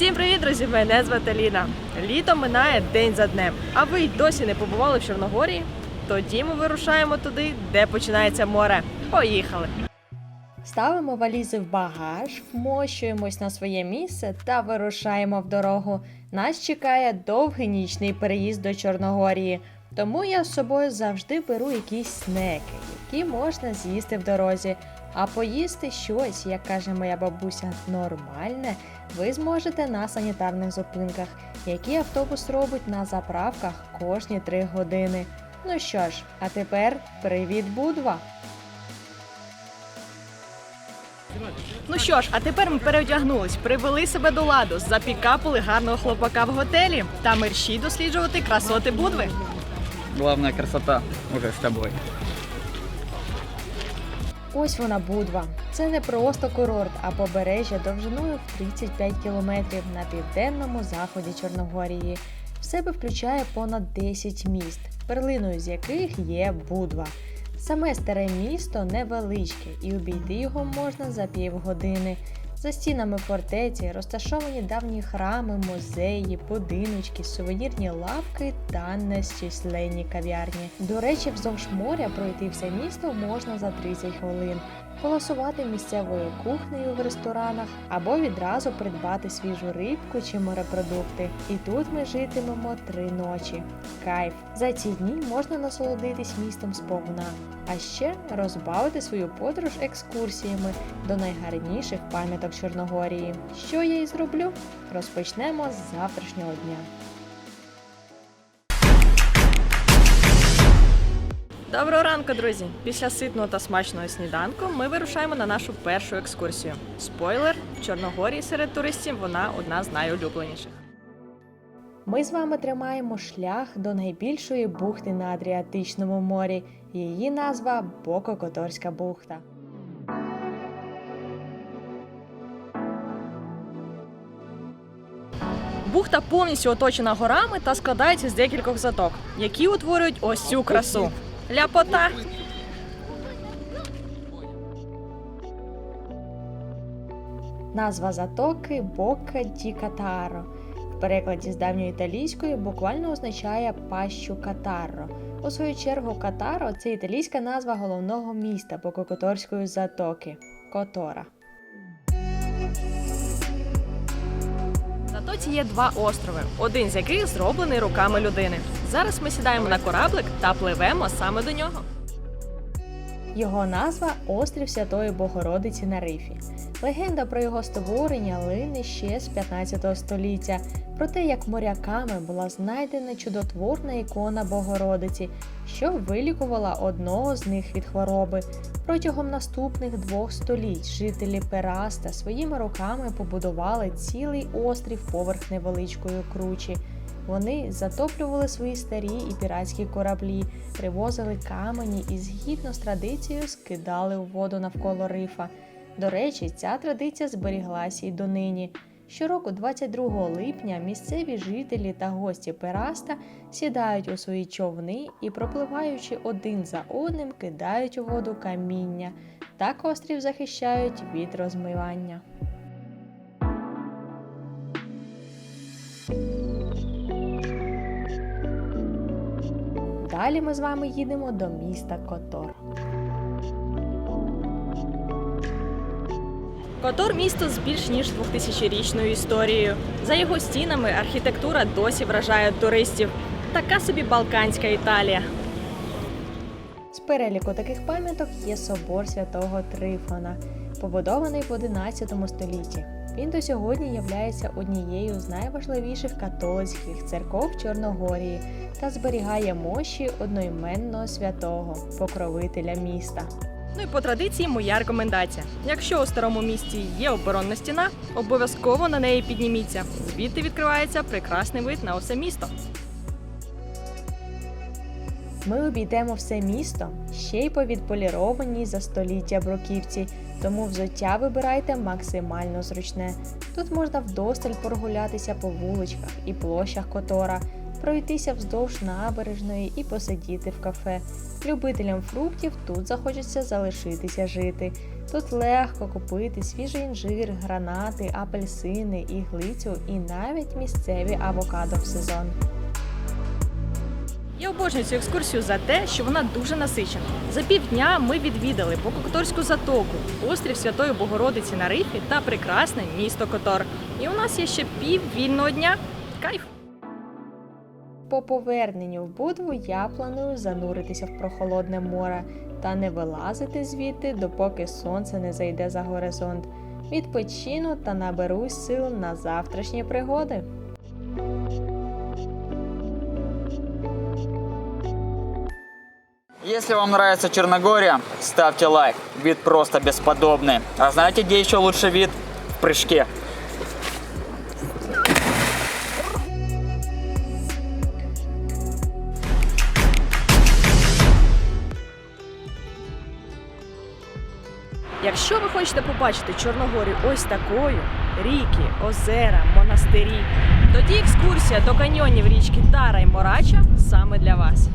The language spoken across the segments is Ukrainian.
Всім привіт, друзі! Мене звати Ліна. Літо минає день за днем. А ви й досі не побували в Чорногорії? Тоді ми вирушаємо туди, де починається море. Поїхали! Ставимо валізи в багаж, вмощуємось на своє місце та вирушаємо в дорогу. Нас чекає довгий нічний переїзд до Чорногорії. Тому я з собою завжди беру якісь снеки, які можна з'їсти в дорозі. А поїсти щось, як каже моя бабуся, нормальне, ви зможете на санітарних зупинках, які автобус робить на заправках кожні 3 години. Ну що ж, а тепер привіт, Будва! Ну що ж, а тепер ми переодягнулись, привели себе до ладу, запікапили гарного хлопака в готелі та мерщій досліджувати красоти Будви. Главная красота уже с тобой. Ось вона Будва. Це не просто курорт, а побережжя довжиною в 35 кілометрів на південному заході Чорногорії. В себе включає понад 10 міст, перлиною з яких є Будва. Саме старе місто невеличке, і обійти його можна за півгодини. За стінами фортеці розташовані давні храми, музеї, будиночки, сувенірні лавки та нещисленні кав'ярні. До речі, вздовж моря пройти все місто можна за 30 хвилин, полосувати місцевою кухнею в ресторанах або відразу придбати свіжу рибку чи морепродукти. І тут ми житимемо три ночі. Кайф! За ці дні можна насолодитись містом сповна, а ще розбавити свою подорож екскурсіями до найгарніших пам'яток Чорногорії. Що я і зроблю? Розпочнемо з завтрашнього дня. Доброго ранку, друзі! Після ситного та смачного сніданку ми вирушаємо на нашу першу екскурсію. Спойлер: в Чорногорії серед туристів вона одна з найулюбленіших. Ми з вами тримаємо шлях до найбільшої бухти на Адріатичному морі. Її назва Боко-Которська бухта. Бухта повністю оточена горами та складається з декількох заток, які утворюють ось цю красу. Ляпота! Назва затоки Бока ді Катаро. В перекладі з давньої італійської буквально означає пащу Катаро. У свою чергу Катаро це італійська назва головного міста Бококоторської затоки Котора. В Затоці є два острови, один з яких зроблений руками людини. Зараз ми сідаємо на кораблик та пливемо саме до нього. Його назва Острів Святої Богородиці на рифі. Легенда про його створення лине ще з 15 століття, про те, як моряками була знайдена чудотворна ікона Богородиці, що вилікувала одного з них від хвороби. Протягом наступних двох століть жителі Пераста своїми руками побудували цілий острів поверх невеличкої кручі. Вони затоплювали свої старі і піратські кораблі, привозили камені і згідно з традицією скидали у воду навколо рифа. До речі, ця традиція зберіглася й донині. Щороку, 22 липня, місцеві жителі та гості Пераста сідають у свої човни і, пропливаючи один за одним, кидають у воду каміння. Так острів захищають від розмивання. Далі ми з вами їдемо до міста Котор. Котор місто з більш ніж 2000-річною історією. За його стінами архітектура досі вражає туристів. Така собі Балканська Італія. З переліку таких пам'яток є собор святого Трифона, побудований в 11 столітті. Він до сьогодні являється однією з найважливіших католицьких церков Чорногорії та зберігає мощі одноіменного святого, покровителя міста. Ну і по традиції моя рекомендація. Якщо у старому місті є оборонна стіна, обов'язково на неї підніміться. Звідти відкривається прекрасний вид на усе місто. Ми обійдемо все місто ще й по відполірованій за століття бруківці, тому взуття вибирайте максимально зручне. Тут можна вдосталь прогулятися по вуличках і площах Котора. пройтися вздовж набережної і посидіти в кафе. Любителям фруктів тут захочеться залишитися жити. Тут легко купити свіжий інжир, гранати, апельсини, іглицю і навіть місцеві авокадо в сезон. Я обожнюю цю екскурсію за те, що вона дуже насичена. За півдня ми відвідали Пококторську затоку, острів Святої Богородиці на Рифі та прекрасне місто Котор. І у нас є ще пів вільного дня. Кайф! По поверненню в Будву я планую зануритися в прохолодне море та не вилазити звідти, допоки сонце не зайде за горизонт. Відпочину та наберусь сил на завтрашні пригоди. Если вам нравится Черногория, ставьте лайк. Вид просто бесподобный. А знаете, где еще лучший вид? В прыжке. Якщо ви хочете побачити Чорногорію ось такою, ріки, озера, монастирі, тоді екскурсія до каньйонів річки Тара і Морача саме для вас.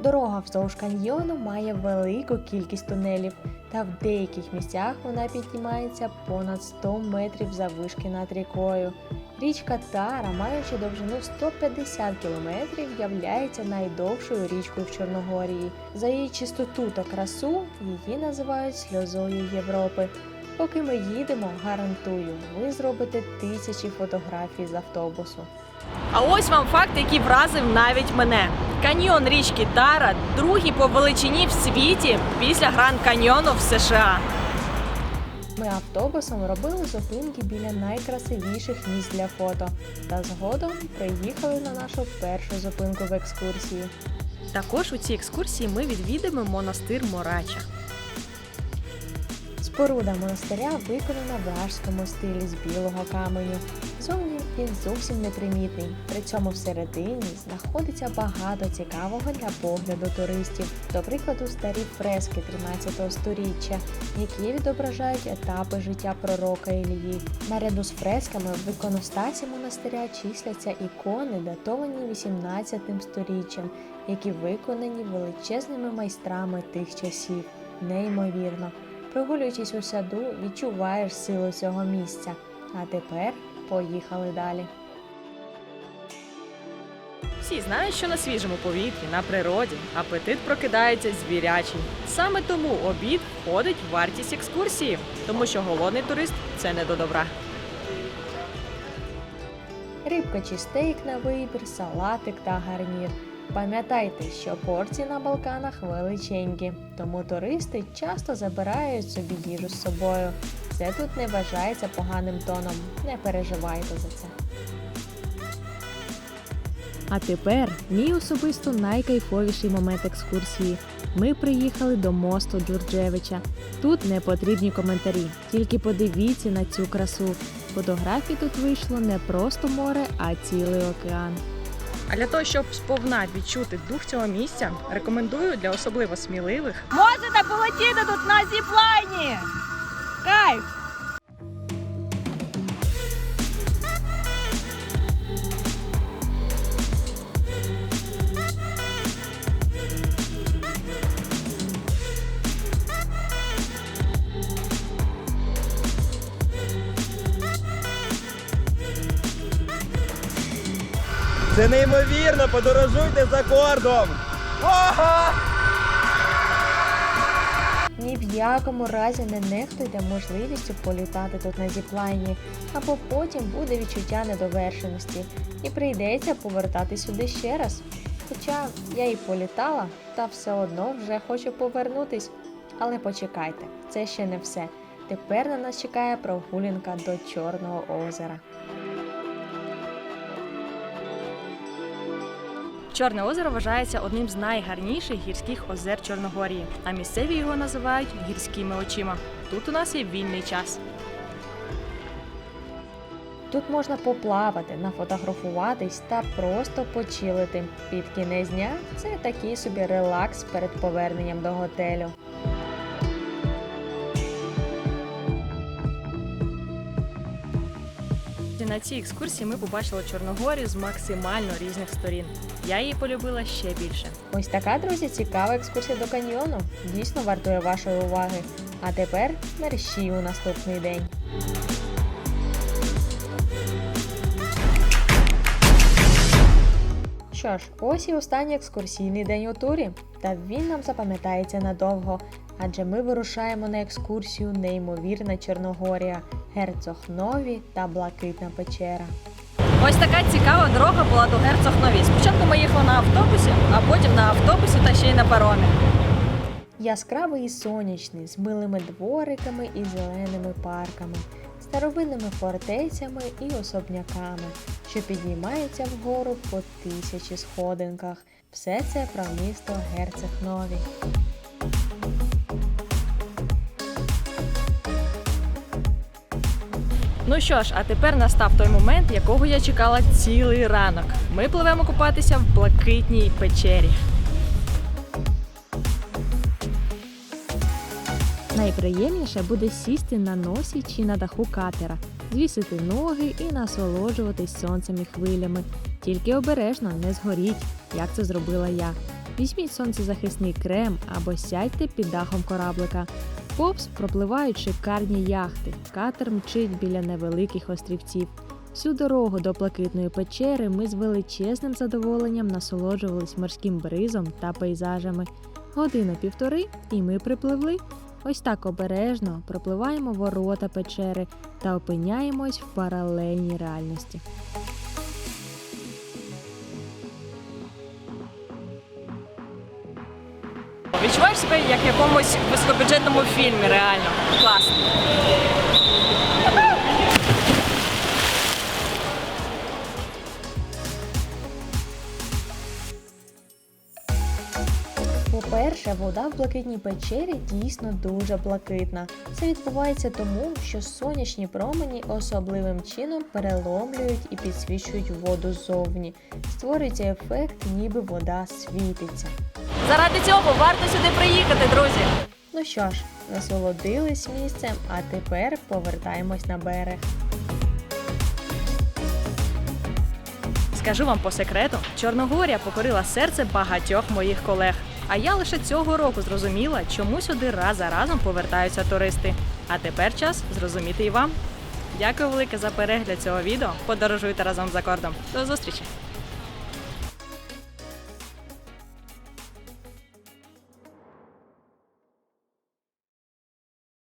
Дорога вздовж каньйону має велику кількість тунелів, та в деяких місцях вона піднімається понад 100 метрів заввишки над рікою. Річка Тара, маючи довжину 150 кілометрів, являється найдовшою річкою в Чорногорії. За її чистоту та красу її називають сльозою Європи. Поки ми їдемо, гарантую, ви зробите тисячі фотографій з автобусу. А ось вам факт, який вразив навіть мене. Каньйон річки Тара другий по величині в світі після Гранд Каньйону в США. Ми автобусом робили зупинки біля найкрасивіших місць для фото та згодом приїхали на нашу першу зупинку в екскурсії. Також у цій екскурсії ми відвідаємо монастир Морача. Споруда монастиря виконана в вражському стилі з білого каменю. Зовні він зовсім непримітний. При цьому всередині знаходиться багато цікавого для погляду туристів. До прикладу, старі фрески 13 століття, які відображають етапи життя пророка Ілії. Наряду з фресками в іконостасі монастиря числяться ікони, датовані 18 століттям, які виконані величезними майстрами тих часів. Неймовірно. Прогулюючись у саду, відчуваєш силу цього місця. А тепер поїхали далі. Всі знають, що на свіжому повітрі, на природі, апетит прокидається звірячий. Саме тому обід входить в вартість екскурсії, тому що голодний турист це не до добра. Рибка чи стейк на вибір, салатик та гарнір. Пам'ятайте, що порції на Балканах величенькі, тому туристи часто забирають собі їжу з собою. Це тут не вважається поганим тоном. Не переживайте за це. А тепер мій особисто найкайфовіший момент екскурсії. Ми приїхали до мосту Джурджевича. Тут не потрібні коментарі, тільки подивіться на цю красу. Фотографій тут вийшло не просто море, а цілий океан. А для того, щоб сповна відчути дух цього місця, рекомендую для особливо сміливих. Можете полетіти тут на зіплайні! Кайф! Це неймовірно, подорожуйте за кордом. Ого! Ні в якому разі не нехтуйте можливістю політати тут на зіплайні, або потім буде відчуття недовершеності і прийдеться повертати сюди ще раз. Хоча я і політала, та все одно вже хочу повернутись. Але почекайте, це ще не все. Тепер на нас чекає прогулянка до Чорного озера. Чорне озеро вважається одним з найгарніших гірських озер Чорногорії, а місцеві його називають гірськими очима. Тут у нас є вільний час. Тут можна поплавати, нафотографуватись та просто почилити. Під кінець дня це такий собі релакс перед поверненням до готелю. Цій екскурсії ми побачили Чорногорію з максимально різних сторін. Я її полюбила ще більше. Ось така, друзі, цікава екскурсія до каньйону. Дійсно вартує вашої уваги. А тепер мерщій у наступний день. Що ж, ось і останній екскурсійний день у турі, та він нам запам'ятається надовго, адже ми вирушаємо на екскурсію Неймовірна Чорногорія, Герцог Нові та Блакитна печера. Ось така цікава дорога була до Герцогнові. Спочатку ми їхали на автобусі, а потім на автобусі та ще й на паромі. Яскравий і сонячний, з милими двориками і зеленими парками, старовинними фортецями і особняками, що піднімаються вгору по тисячі сходинках. Все це про місто Герцег-Нові. Ну що ж, а тепер настав той момент, якого я чекала цілий ранок. Ми пливемо купатися в блакитній печері. Найприємніше буде сісти на носі чи на даху катера, звісити ноги і насолоджуватись сонцем і хвилями. Тільки обережно не згоріть, як це зробила я. Візьміть сонцезахисний крем або сядьте під дахом кораблика. Повз пропливають шикарні яхти. Катер мчить біля невеликих острівців. Всю дорогу до блакитної печери ми з величезним задоволенням насолоджувались морським бризом та пейзажами. Година півтори, і ми припливли. Ось так обережно пропливаємо ворота печери та опиняємось в паралельній реальності. Себе як в якомусь високобюджетному фільмі, реально. Класно. По-перше, вода в блакитній печері дійсно дуже блакитна. Це відбувається тому, що сонячні промені особливим чином переломлюють і підсвічують воду ззовні. Створюється ефект, ніби вода світиться. Заради цього варто сюди приїхати, друзі. Ну що ж, насолодились місцем, а тепер повертаємось на берег. Скажу вам по секрету, Чорногорія покорила серце багатьох моїх колег. А я лише цього року зрозуміла, чому сюди раз за разом повертаються туристи. А тепер час зрозуміти і вам. Дякую велике за перегляд цього відео. Подорожуйте разом за кордом. До зустрічі!